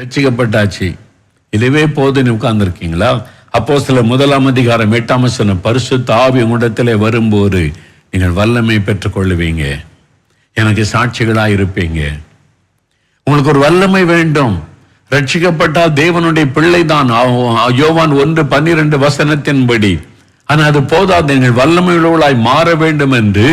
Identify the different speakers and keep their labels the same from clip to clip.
Speaker 1: ரசிக்கப்பட்டாச்சு இதுவே போதுன்னு உட்கார்ந்துருக்கீங்களா? அப்போ சில முதலாம் அதிகாரம் எட்டாம் சொன்ன பரிசு தாவி உங்களிடத்திலே வரும்போது நீங்கள் வல்லமை பெற்றுக்கொள்ளுவீங்க. எனக்கு சாட்சிகளா இருப்பீங்க. உங்களுக்கு ஒரு வல்லமை வேண்டும். ரட்சிக்கப்பட்டால் தேவனுடைய பிள்ளைதான். தான் யோவான் ஒன்று பன்னிரண்டு வசனத்தின்படி ஆனா அது போதாது. நீங்கள் வல்லமையுள்ளவளாய் மாற வேண்டும் என்று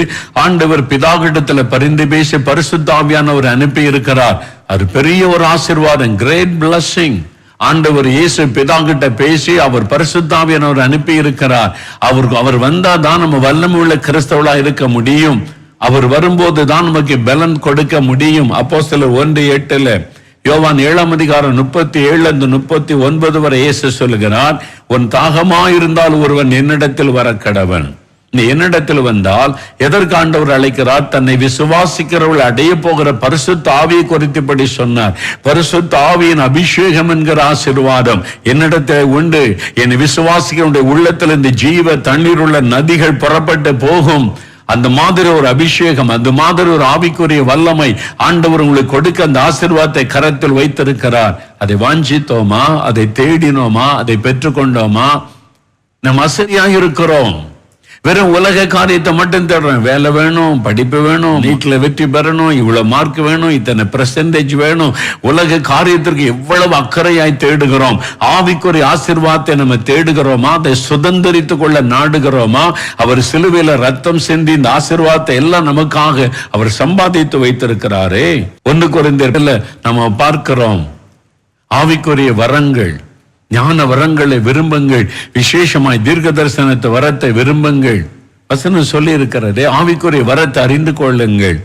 Speaker 1: ஆண்டவர் பிதாகிடத்துல பரிந்து பேசி பரிசுத்தாவியானவர் அனுப்பி இருக்கிறார் அது பெரிய ஒரு ஆசீர்வாதம் கிரேட் பிளஸ்ஸிங் ஆண்டவர் இயேசு பிதாங்கிட்ட பேசி அவர் பரிசுத்தாவியனவர் அனுப்பி இருக்கிறார் அவர் அவர் வந்தா தான் நம்ம வல்லமை உள்ள கிறிஸ்தவளா இருக்க முடியும். அவர் வரும்போது தான் நமக்கு பலன் கொடுக்க முடியும். அப்போ சில ஒன்று எட்டுல யோவான் ஏழாம் அதிகாரம் முப்பத்தி ஏழுல இருந்து முப்பத்தி ஒன்பது வரை இயேசு சொல்லுகிறார் உன் தாகமாயிருந்தால் ஒருவன் என்னிடத்தில் வர கடவன் நீ என்னிடத்தில் வந்தால் எதற்கு ஆண்டவர் அழைக்கிறார்? தன்னை விசுவாசிக்கிறவர்கள் அடைய போகிற பரிசுத்த ஆவியை குறித்துப்படி சொன்னார். பரிசுத்த ஆவியின் அபிஷேகம் என்கிற ஆசீர்வாதம் என்னிடத்தில் உண்டு. என்னை விசுவாசிக்கிறவனுடைய உள்ளத்தில் இந்த ஜீவ தண்ணீர் உள்ள நதிகள் புறப்பட்டு போகும். அந்த மாதிரி ஒரு அபிஷேகம் அந்த மாதிரி ஒரு ஆவிக்குரிய வல்லமை ஆண்டவர் உங்களுக்கு கொடுக்க அந்த ஆசிர்வாதத்தை கரத்தில் வைத்திருக்கிறார். அதை வாஞ்சித்தோமா? அதை தேடினோமா? அதை பெற்றுக்கொண்டோமா? நம்ம அசதியாக இருக்கிறோம் வெறும் உலக காரியத்தை மட்டும் தேடுறோம் வேலை வேணும் படிப்பு வேணும் வீட்டில் வெற்றி பெறணும் இவ்வளவு மார்க் வேணும் இத்தனை பெர்சன்டேஜ் வேணும். உலக காரியத்திற்கு எவ்வளவு அக்கறையாய் தேடுகிறோம். ஆவிக்குரிய ஆசிர்வாதத்தை நம்ம தேடுகிறோமா? அதை சுதந்திரித்துக் கொள்ள நாடுகிறோமா? அவர் சிலுவையில ரத்தம் சிந்தி இந்த ஆசிர்வாதத்தை எல்லாம் நமக்காக அவர் சம்பாதித்து வைத்திருக்கிறாரே. ஒன்று குறைந்த நம்ம பார்க்கிறோம். ஆவிக்குரிய வரங்கள் ஞான வரங்களை விரும்புங்கள். விசேஷமாய் தீர்க்க தரிசனத்தை வரத்தை விரும்புங்கள். வசனம் சொல்லி இருக்கிறதே ஆவிக்குரிய வரத்தை அறிந்து கொள்ளுங்கள்.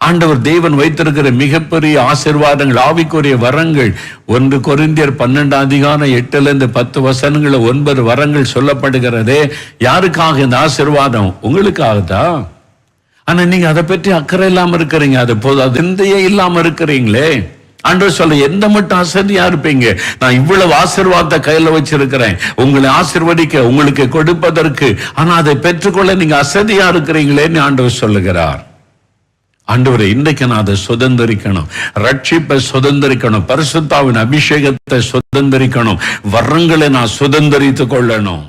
Speaker 1: ஆண்டவர் தேவன் வைத்திருக்கிற மிகப்பெரிய ஆசீர்வாதங்கள் ஆவிக்குரிய வரங்கள். ஒன்று கொரிந்தியர் பன்னெண்டாம் அதிகாரம் எட்டுலேருந்து பத்து வசனங்களை ஒன்பது வரங்கள் சொல்லப்படுகிறதே. யாருக்காக இந்த ஆசிர்வாதம்? உங்களுக்காக தான் ஆனால் நீங்கள் அதை பற்றி அக்கறை இல்லாமல் இருக்கிறீங்க. அது போதும் அது இந்தியே இல்லாமல் இருக்கிறீங்களே. ஆண்டவர் சொல்ல எந்த மட்டும் அசதியா இருப்பீங்க? நான் இவ்வளவு ஆசீர்வாதத்தை கையில வச்சிருக்கிறேன். உங்களை ஆசிர்வதிக்க உங்களுக்கு கொடுப்பதற்கு. ஆனா அதை பெற்றுக்கொள்ள நீங்க அசதியா இருக்கிறீங்களேன்னு ஆண்டவர் சொல்லுகிறார். ஆண்டவரை இன்றைக்கு நான் அதை சுதந்திரிக்கணும். ரட்சிப்பை சுதந்திரிக்கணும். பரிசுத்தாவின் அபிஷேகத்தை சுதந்திரிக்கணும். வர்றங்களை நான் சுதந்திரித்துக் கொள்ளணும்.